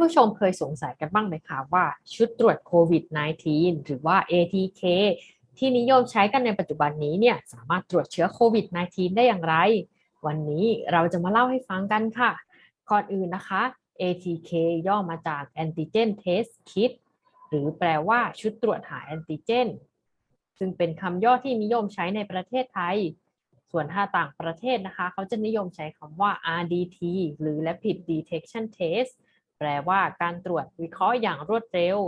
ผู้ชมเคยสงสัยกันบ้างไหมคะว่าชุดตรวจโควิด -19 หรือว่า ATK ที่นิยมใช้กันในปัจจุบันนี้เนี่ยสามารถตรวจเชื้อโควิด -19 ได้อย่างไร วันนี้เราจะมาเล่าให้ฟังกันค่ะก่อนอื่นนะคะ ATK ย่อมาจาก Antigen Test Kit หรือแปลว่าชุดตรวจหาแอนติเจน ซึ่งเป็นคำย่อที่นิยมใช้ในประเทศไทย ส่วนถ้าต่างประเทศนะคะ เขาจะนิยมใช้คำว่า RDT หรือ Rapid Detection Test แปลว่าการตรวจวิเคราะห์อย่างรวดเร็ว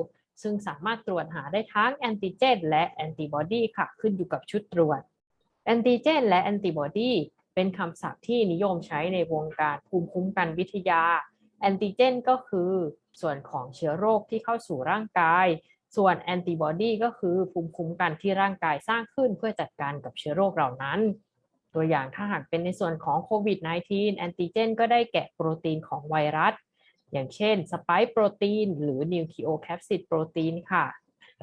ซึ่งสามารถตรวจหาได้ทั้งแอนติเจนและแอนติบอดีค่ะ ขึ้นอยู่กับชุดตรวจ แอนติเจนและแอนติบอดีเป็นคำศัพท์ที่นิยมใช้ในวงการภูมิคุ้มกันวิทยา แอนติเจนก็คือ ส่วนของเชื้อโรคที่เข้าสู่ร่างกาย ส่วนแอนติบอดีก็คือภูมิคุ้มกันที่ร่างกายสร้างขึ้นเพื่อจัดการกับเชื้อโรคเหล่านั้นตัวอย่างถ้าหากเป็นในส่วนของโควิด -19 แอนติเจนก็ได้แก่โปรตีนของไวรัส อย่างเช่นสไปค์โปรตีนหรือนิวคลีโอแคปซิดโปรตีนค่ะ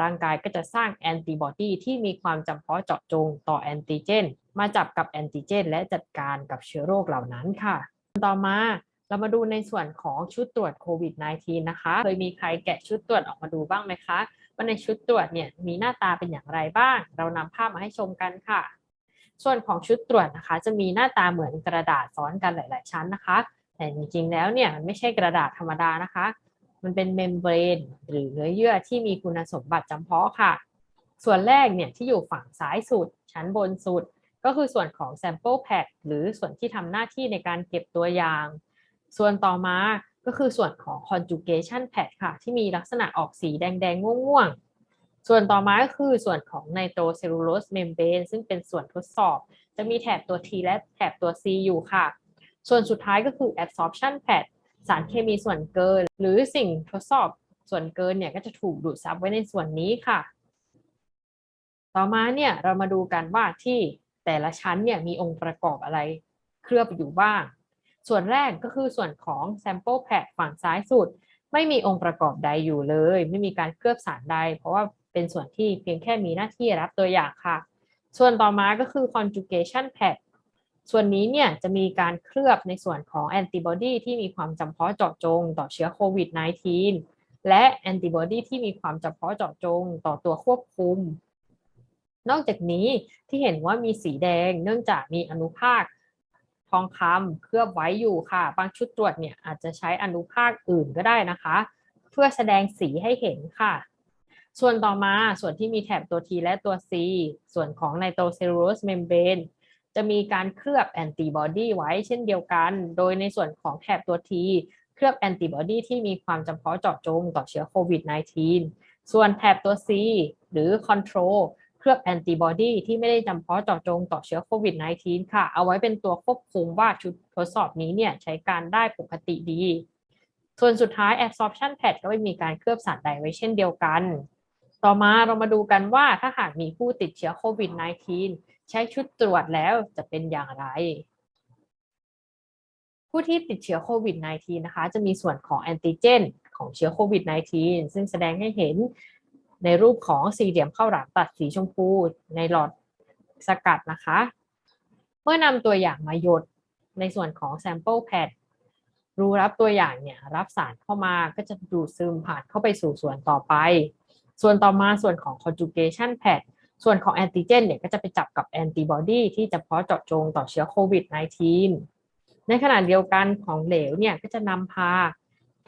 ร่างกายก็จะสร้างแอนติบอดีที่มีความจำเพาะเจาะจงต่อแอนติเจน มาจับกับแอนติเจน และจัดการกับเชื้อโรคเหล่านั้นค่ะ ต่อมาเรามาดูในส่วนของชุดตรวจโควิด -19 นะคะ เคยมีใครแกะชุดตรวจออกมาดูบ้างไหมคะ ว่าในชุดตรวจเนี่ยมีหน้าตาเป็นอย่างไรบ้าง เรานำภาพมาให้ชมกันค่ะ ส่วนของชุดตรวจนะคะ จะมีหน้าตาเหมือนกระดาษซ้อนกันหลาย ๆ ชั้นนะคะ แต่จริงๆแล้วเนี่ยไม่ใช่กระดาษธรรมดานะคะ มันเป็นเมมเบรนหรือเนื้อเยื่อที่มีคุณสมบัติจำเพาะค่ะ ส่วนแรกเนี่ยที่อยู่ฝั่งซ้ายสุด ชั้นบนสุด ก็คือส่วนของ sample pad หรือส่วนที่ทำหน้าที่ในการเก็บตัวอย่าง ส่วนต่อมาก็คือส่วนของ conjugation pad ค่ะ ที่มีลักษณะออกสีแดงๆง่วงๆ ส่วนต่อมาก็คือส่วนของ nitrocellulose membrane ซึ่งเป็นส่วนทดสอบ จะมีแถบตัว T และแถบตัว C อยู่ค่ะ ส่วนสุดท้ายก็คือ absorption pad สารเคมีส่วนเกิน หรือสิ่งทดสอบส่วนเกินเนี่ยก็จะถูกดูดซับไว้ในส่วนนี้ค่ะ ต่อมาเนี่ยเรามาดูกันว่าที่แต่ละชั้นเนี่ยมีองค์ประกอบอะไรเคลือบอยู่บ้าง ส่วนแรกก็คือส่วนของ sample pad ฝั่งซ้ายสุด ไม่มีองค์ประกอบใดอยู่เลย ไม่มีการเคลือบสารใด เพราะว่าเป็นส่วนที่เพียงแค่มีหน้าที่รับตัวอย่างค่ะ ส่วนต่อมาก็คือ conjugation pad ส่วนนี้เนี่ยจะมีการเคลือบในส่วนของแอนติบอดีที่มีความจำเพาะเจาะจงต่อเชื้อโควิด -19 และแอนติบอดีที่มีความจำเพาะเจาะจงต่อตัวควบคุม นอกจากนี้ที่เห็นว่ามีสีแดงเนื่องจากมีอนุภาคทองคำเคลือบไว้อยู่ค่ะ บางชุดตรวจเนี่ยอาจจะใช้อนุภาคอื่นก็ได้นะคะ เพื่อแสดงสีให้เห็นค่ะ ส่วนต่อมาส่วนที่มีแถบตัว T และตัว C ส่วนของไนโตรเซลลูโลสเมมเบรน จะมีการเคลือบแอนติบอดีไว้เช่นเดียวกัน โดยในส่วนของแถบตัว T เคลือบแอนติบอดีที่มีความจำเพาะเจาะจงต่อเชื้อโควิด -19 ส่วนแถบตัว C หรือ Control เคลือบแอนติบอดีที่ไม่ได้จำเพาะเจาะจงต่อเชื้อโควิด -19 ค่ะ เอาไว้เป็นตัวควบคุมว่าชุดทดสอบนี้เนี่ยใช้การได้ปกติดี ส่วนสุดท้าย absorption pad ก็ไม่มีการเคลือบสารใดไว้เช่นเดียวกัน ต่อมาเรามาดูกันว่าถ้าหากมีผู้ติดเชื้อโควิด -19 ใช้ชุดตรวจแล้วจะเป็นอย่างไร ผู้ที่ติดเชื้อโควิด -19 นะคะ จะมีส่วนของแอนติเจนของเชื้อโควิด -19 ซึ่งแสดงให้เห็นในรูปของสี่เหลี่ยมข้าวหลามตัดสีชมพูในหลอดสกัดนะคะ เมื่อนำตัวอย่างมาหยดในส่วนของ sample pad รูรับตัวอย่างเนี่ยรับสารเข้ามาก็จะดูดซึมผ่านเข้าไปสู่ส่วนต่อไป ส่วนต่อมาส่วนของ conjugation pad ส่วนของแอนติเจนเนี่ยก็จะไปจับกับแอนติบอดีที่จะเพาะเจาะจงต่อเชื้อโควิด -19 ในขณะเดียวกันของเหลวเนี่ยก็จะนำพา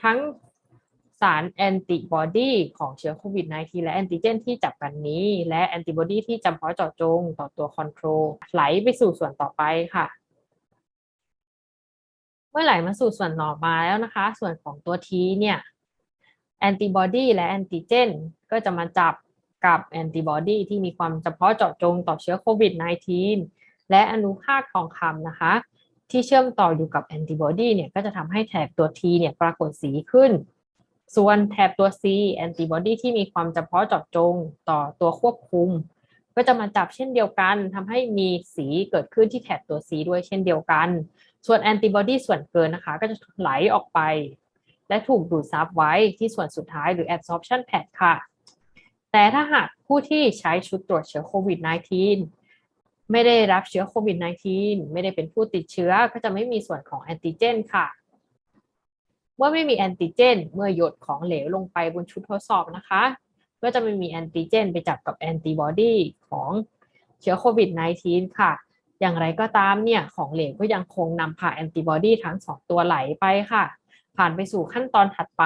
ทั้งสารแอนติบอดีของเชื้อโควิด -19 และแอนติเจนที่จับกันนี้ และแอนติบอดีที่จำเพาะเจาะจงต่อตัวคอนโทรลไหลไปสู่ส่วนต่อไปค่ะ เมื่อไหลมาสู่ส่วนต่อมาแล้วนะคะ ส่วนของตัว T เนี่ยแอนติบอดีและแอนติเจน ก็จะมาจับกับแอนติบอดีที่มีความจำเพาะเจาะจงต่อเชื้อโควิด -19 และอนุภาคทองคำนะคะ ที่เชื่อมต่ออยู่กับแอนติบอดีเนี่ยก็จะทำให้แถบตัว T เนี่ยปรากฏสีขึ้น ส่วนแถบตัว C แอนติบอดีที่มีความจำเพาะเจาะจงต่อตัวควบคุม ก็จะมาจับเช่นเดียวกันทำให้มีสีเกิดขึ้นที่แถบตัว C ด้วยเช่นเดียวกัน ส่วนแอนติบอดีส่วนเกินนะคะ ก็จะไหลออกไป และถูกดูดซับไว้ที่ส่วนสุดท้ายหรือ absorption pad ค่ะ แต่ถ้าหากผู้ที่ใช้ชุดตรวจเชื้อโควิด -19 ไม่ได้รับเชื้อโควิด -19 ไม่ได้เป็นผู้ติดเชื้อก็จะไม่มีส่วนของแอนติเจนค่ะ เมื่อไม่มีแอนติเจน เมื่อหยดของเหลวลงไปบนชุดทดสอบนะคะ ก็จะไม่มีแอนติเจน ไปจับกับแอนติบอดีของเชื้อโควิด -19 ค่ะ อย่างไรก็ตามเนี่ยของเหลวก็ยังคงนำพาแอนติบอดีทั้งสองตัวไหลไปค่ะ ผ่านไปสู่ขั้นตอนถัดไป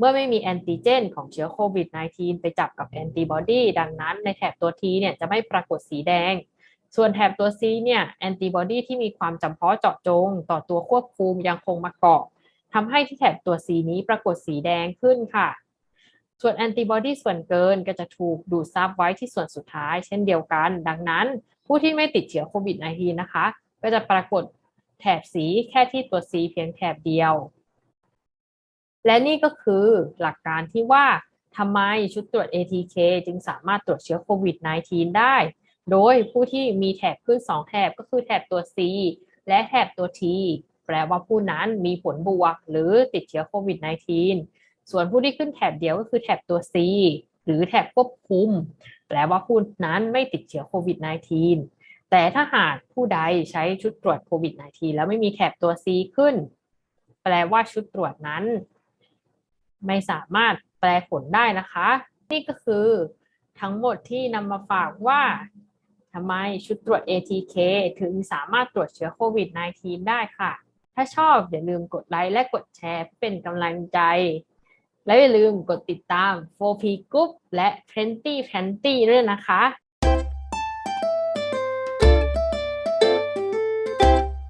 เมื่อไม่มีแอนติเจนของเชื้อโควิด -19 ไปจับกับแอนติบอดีดังนั้นในแถบตัว T เนี่ยจะไม่ปรากฏสีแดง ส่วนแถบตัว C เนี่ยแอนติบอดีที่มีความจำเพาะเจาะจง ต่อตัวควบคุมยังคงมาเกาะทำให้ที่แถบตัว C นี้ปรากฏสีแดงขึ้นค่ะ ส่วนแอนติบอดีส่วนเกินก็จะถูกดูดซับไว้ที่ส่วนสุดท้ายเช่นเดียวกัน ดังนั้นผู้ที่ไม่ติดเชื้อโควิด -19 นะคะ ก็จะปรากฏแถบสีแค่ที่ตัว C เพียงแถบเดียว และนี่ก็คือหลักการที่ว่าทำไมชุดตรวจ ATK จึงสามารถตรวจเชื้อโควิด -19 ได้ โดยผู้ที่มีแถบขึ้น 2 แถบก็คือแถบตัว C และแถบตัว T แปลว่าผู้นั้นมีผลบวก หรือติดเชื้อโควิด -19 ส่วนผู้ที่ขึ้นแถบเดียวก็คือแถบตัว C หรือแถบควบคุม แปลว่าผู้นั้นไม่ติดเชื้อโควิด -19 แต่ถ้าหากผู้ใดใช้ชุดตรวจโควิด -19 แล้วไม่มีแถบตัว C ขึ้น แปลว่าชุดตรวจนั้น ไม่สามารถแปลผลได้นะคะ นี่ก็คือทั้งหมดที่นำมาฝากว่าทำไมชุดตรวจ ATK ถึงสามารถตรวจเชื้อโควิด -19 ได้ค่ะ ถ้าชอบอย่าลืมกดไลค์และกดแชร์เป็นกำลังใจ และอย่าลืมกดติดตาม 4P Group และ Plenty Plenty ด้วยนะคะ